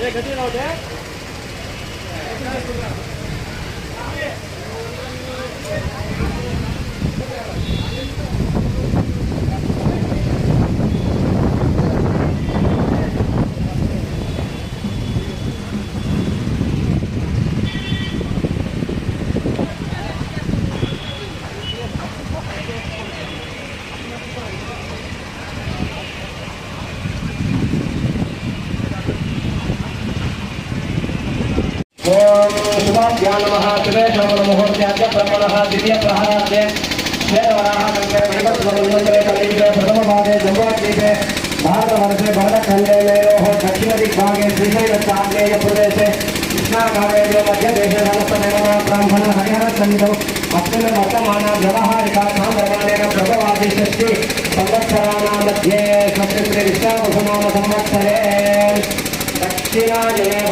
ಗತಿ ओम सुभाभ्या नमः त्रिवेशम मुहूर्त्याद्य ब्रह्मणः दिव्यप्रहाराद्य भागे कङ्करमणिपत्वमन्वन्तरे कलियुगे प्रथमभागे जम्बूद्वीपे भारतवर्षे भरतखण्डे मेरोः दक्षिणदिग्भागे श्रीशैलचान्देयप्रदेशे कृष्णाकावेर्यो मध्यदेशे समस्तमेवना ब्राह्मण हरिहरसन्धौ अस्मिन् वर्तमाना व्यवहारिकार्थां प्रमाणेन प्रभवादिषष्टि संवत्सराणां मध्ये स्वस्य त्रिविश्वावसुनाम संवत्सरे दक्षिणायने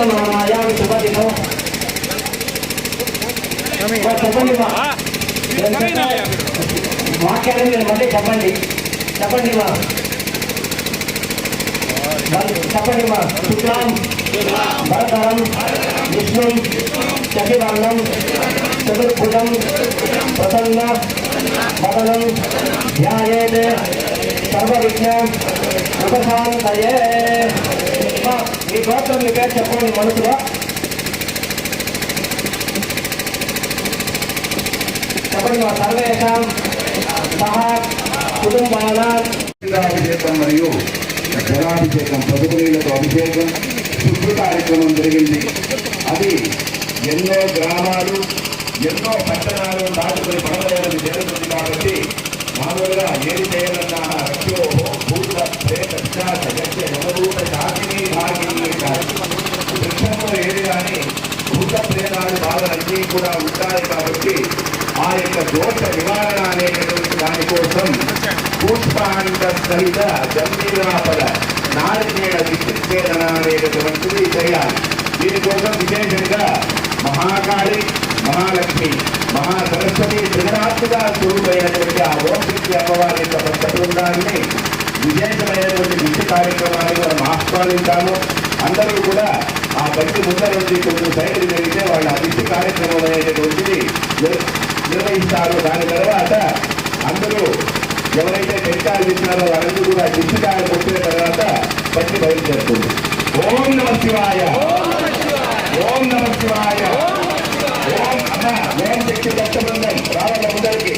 అర్థమానాయాం శుభదినో చెప్పండి మా. వాక్యాన్ని మీరు మళ్ళీ చెప్పండి చెప్పండి మా. చెప్పండి మా శుక్లాం భరతరం విష్ణు చకివర్ణం చతుర్భుజం ప్రసన్న వదనం ధ్యాయేత్ సర్వవిఘ్న ఉపశాంతయే మీ గోత్రం పేరు చెప్పండి మనసులో చెప్పండి మా సర్వేషాం సహా కుటుంబాల అభిషేకం మరియు జలాభిషేకం పదుపు నీళ్ళతో అభిషేకం శుభ్ర కార్యక్రమం జరిగింది. అది ఎన్నో గ్రామాలు ఎన్నో పట్టణాలు దాటుకుని పడవలేదని జరుగుతుంది కాబట్టి మామూలుగా ఏది చేయాలన్నా రక్షో భూత ప్రేత పిశాచ యక్ష ప్రేతాలు కూడా ఉంటాయి కాబట్టి ఆ యొక్క దోష నివారణ అనేటటువంటి దానికోసం పుష్పాండ సహిత గంభీరాపద నారినేడ విద్యుత్వేదన అనేటటువంటిది చేయాలి. దీనికోసం విశేషంగా మహాకాళి మహాలక్ష్మి మహా సరస్వతి త్రిగుణాత్మక స్వరూపైనటువంటి ఆ ఓపికి అమ్మవారి యొక్క భక్త బృందాన్ని విశేషమైనటువంటి విద్య కార్యక్రమాన్ని మనం ఆహ్వానించాము అందరూ కూడా ఆ బండి ముందర నుంచి కొంచెం సైడ్కి జరిగితే వాళ్ళ అతిథి కార్యక్రమం అనేటటువంటిది నిర్- నిర్వహిస్తారు. దాని తర్వాత అందరూ ఎవరైతే టెంకాయలు ఇచ్చినారో వాళ్ళందరూ కూడా దిష్టికాయలు కొట్టిన తర్వాత బండి బయలుదేరుతుంది. ఓం నమ శివాయ. ఓం నమ శివాయ. ఓం అన్న ఓం శక్తి భక్త బృందం రావాల ముందరికి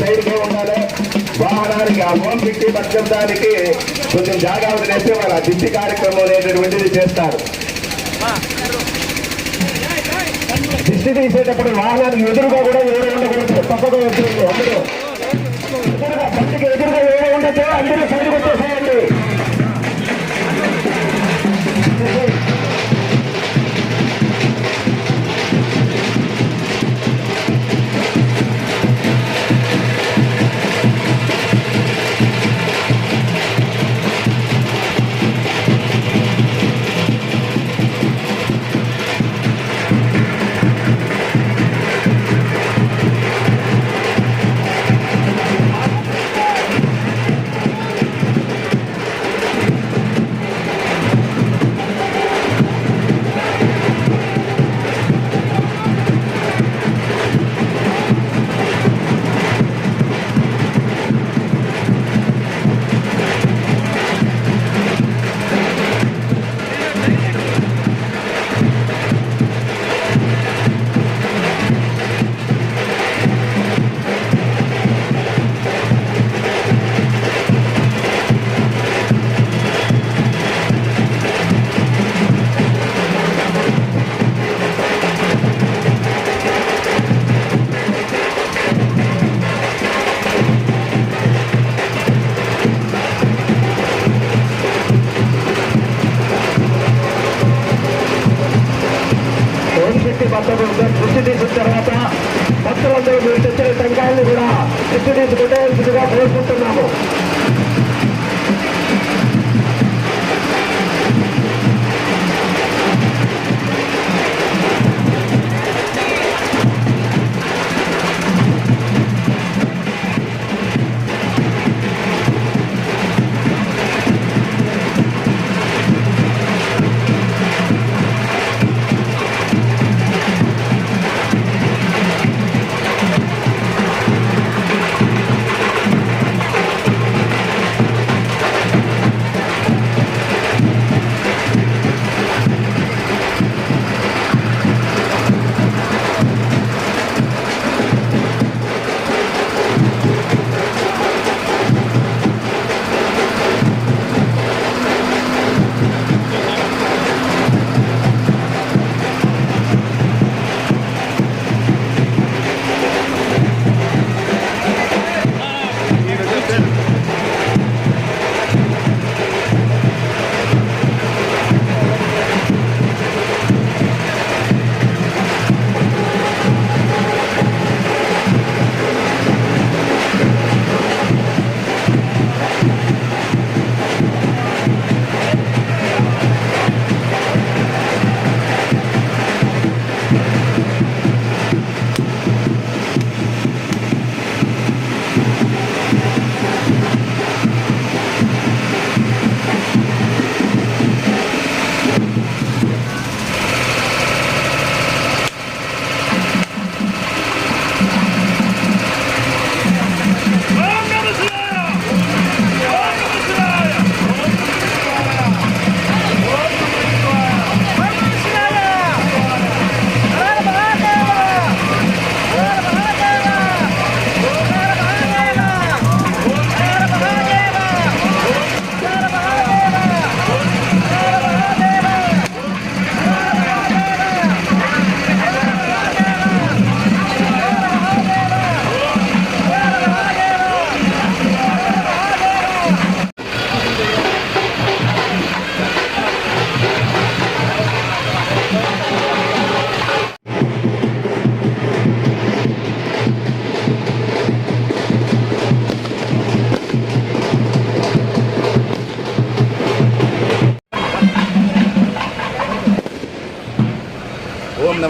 సైడ్కే ఉండాలి. వాహనానికి ఆ ఓం శక్తి పక్షందానికి కొంచెం జాగ్రత్త చేస్తే వాళ్ళు ఆ దిష్టి కార్యక్రమం అనేటటువంటిది చేస్తారు. దిష్టి తీసేటప్పుడు వాహనానికి ఎదురుగా కూడా ఎవరు ఉండకూడదు పక్కగా వచ్చేయండి అందరూ ఎదురుగా ఎదురుగా ఎవరు ఉండొచ్చు అందరూ సైడ్కి వచ్చేసి తీసుకుంటే కోరుకుంటున్నాము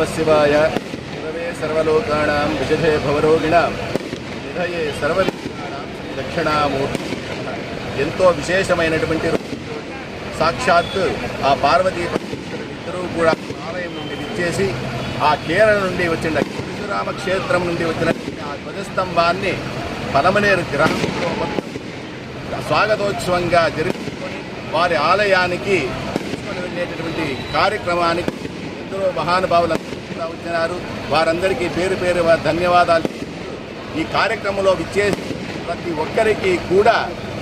నమశివాయ గురవే సర్వలోకానాం విజధే భవరోగిణాం నిధయే సర్వ శ్రీ దక్షిణామూర్తి ఎంతో విశేషమైనటువంటి సాక్షాత్ ఆ పార్వతీ ఇద్దరూ కూడా ఆలయం నుండి విచ్చేసి ఆ కేరళ నుండి వచ్చిన పరశురామ క్షేత్రం నుండి వచ్చిన ఆ ధ్వజస్తంభాన్ని పలమనేరు గ్రామంలో స్వాగతోత్సవంగా జరుపుకొని వారి ఆలయానికి తీసుకొని వెళ్ళేటటువంటి కార్యక్రమానికి ఎందరో మహానుభావులు వచ్చినారు. వారందరికీ పేరు పేరు ధన్యవాదాలు. ఈ కార్యక్రమంలో విచ్చేసి ప్రతి ఒక్కరికి కూడా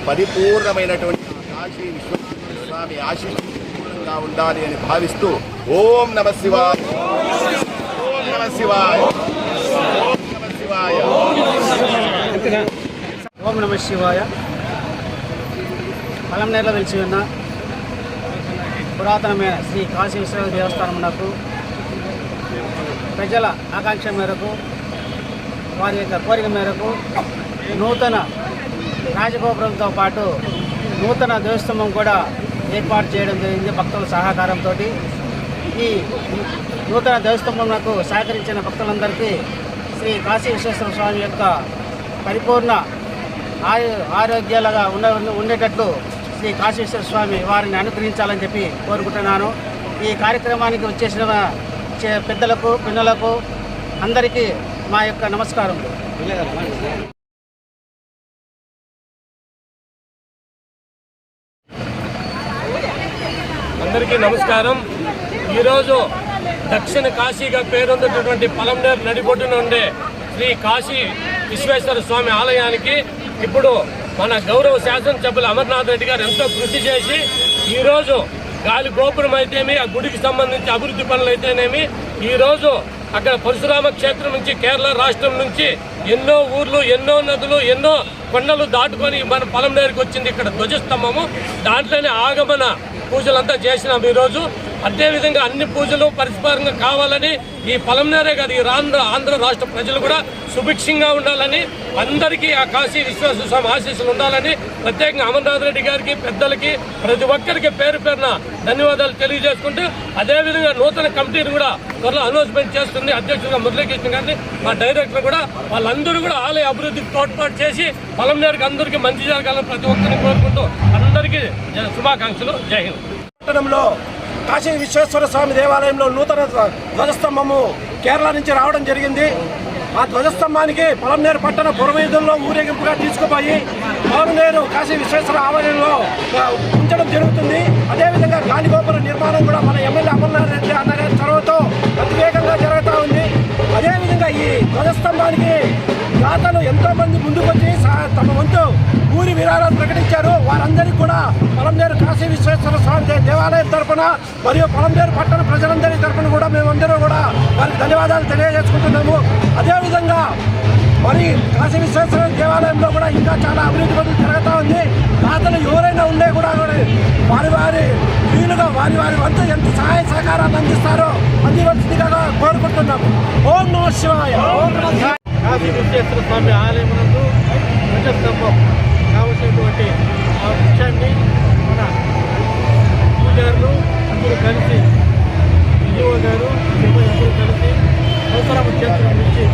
పరిపూర్ణమైనటువంటి కాశీ విశ్వనాథ స్వామి ఆశీస్సుగా ఉండాలి అని భావిస్తూ ఓం నమ శివాయ. ఓం నమ శివాయ. ఓం నమ శివాయ. ఓం నమ శివాయ. పలంనేరులో వెలిసి ఉన్న పురాతనమైన శ్రీ కాశీ విశ్వనాథ దేవస్థానమునకు ప్రజల ఆకాంక్ష మేరకు వారి యొక్క కోరిక మేరకు నూతన రాజగోపురంతో పాటు నూతన దేవస్తంభం కూడా ఏర్పాటు చేయడం జరిగింది భక్తుల సహకారంతో ఈ నూతన దేవస్తంభంకు సహకరించిన భక్తులందరికీ శ్రీ కాశీ విశ్వేశ్వర స్వామి యొక్క పరిపూర్ణ ఆయు ఆరోగ్యాలుగా ఉండ ఉండేటట్లు శ్రీ కాశీశ్వర స్వామి వారిని అనుగ్రహించాలని చెప్పి కోరుకుంటున్నాను. ఈ కార్యక్రమానికి వచ్చేసిన పెద్దలకు పిల్లలకు అందరికీ మా యొక్క నమస్కారం. అందరికీ నమస్కారం. ఈరోజు దక్షిణ కాశీగా పేరొందినటువంటి పలంనేరు నడిబొడ్డున ఉండే శ్రీ కాశీ విశ్వేశ్వర స్వామి ఆలయానికి ఇప్పుడు మన గౌరవ శాసనసభ్యులు అమర్నాథ్ రెడ్డి గారు ఎంతో కృషి చేసి ఈరోజు గాలి గోపురం అయితేమి ఆ గుడికి సంబంధించి అభివృద్ధి పనులు అయితేనేమి ఈరోజు అక్కడ పరశురామ క్షేత్రం నుంచి కేరళ రాష్ట్రం నుంచి ఎన్నో ఊర్లు ఎన్నో నదులు ఎన్నో కొండలు దాటుకొని మన పొలంనేరుకి వచ్చింది ఇక్కడ ధ్వజస్తంభము. దాంట్లోనే ఆగమన పూజలంతా చేసినాం ఈరోజు. అదేవిధంగా అన్ని పూజలు పరిష్కారంగా కావాలని ఈ పొలంనేరే కాదు ఈ ఆంధ్ర ఆంధ్ర రాష్ట్ర ప్రజలు కూడా సుభిక్షంగా ఉండాలని అందరికీ ఆ కాశీ విశ్వాస స్వామి ఆశీస్సులు ఉండాలని ప్రత్యేకంగా అమర్నాథ్ రెడ్డి గారికి పెద్దలకి ప్రతి ఒక్కరికి పేరు పేరున ధన్యవాదాలు తెలియజేసుకుంటూ అదేవిధంగా నూతన కమిటీని కూడా త్వరలో అనౌన్స్మెంట్ చేస్తుంది. అధ్యక్షుడిగా మురళీకృష్ణ గారిని మా డైరెక్టర్ కూడా వాళ్ళందరూ కూడా ఆలయ అభివృద్ధికి తోడ్పాటు చేసి పొలంనేరుకి అందరికీ మంచి జరగాలని ప్రతి ఒక్కరిని కోరుకుంటూ అందరికీ శుభాకాంక్షలు. జై హింద్. పట్టణంలో కాశీ విశ్వేశ్వర స్వామి దేవాలయంలో నూతన ధ్వజస్తంభము కేరళ నుంచి రావడం జరిగింది. ఆ ధ్వజస్తంభానికి పొలంనేరు పట్టణ పురవీధుల్లో ఊరేగింపుగా తీసుకుపోయి పొలంనేరు కాశీ విశ్వేశ్వర ఆలయంలో ఉంచడం జరుగుతుంది. అదేవిధంగా గాలిగోపుర నిర్మాణం కూడా మన ఎమ్మెల్యే అమర్నాథ్ రెడ్డి అన్నగారి చొరవతో అతివేగంగా జరుగుతూ ఉంది. అదేవిధంగా ఈ ధ్వజస్తంభానికి దాతలు ఎంతో మంది ముందుకొచ్చి వచ్చి తమ వంతు ఊరి విరాళాలు ప్రకటించారు. వారందరికీ కూడా పొలంనేరు కాశీ విశ్వేశ్వర స్వామి దేవాలయం తరఫున మరియు పొలంనేరు పట్టణ ప్రజలందరి తరఫున కూడా మేమందరూ కూడా వారికి ధన్యవాదాలు తెలియజేసుకుంటున్నాము. అదేవిధంగా మరి కాశీ విశ్వేశ్వర దేవాలయంలో కూడా ఇంకా చాలా అభివృద్ధి పనులు జరుగుతూ ఉంది. దాతలు ఎవరైనా ఉండే కూడా వారి వారి వీలుగా వారి వారి వంతు ఎంత సహాయ సహకారాలు అందిస్తారో అందివలసిందిగా కోరుకుంటున్నాము. ఓం నమ శివాయ ఓం నమ శివాయ. కాశీ విశ్వేశ్వర స్వామి ఆలయం నందు ధ్వజస్తంభం కావలసినటువంటి ఆ వృక్షాన్ని మన పూజారులు అందరూ కలిసి విజయవాడ గారు సిబ్బంది అందరూ కలిసి అవసరం క్షేత్రం నుంచి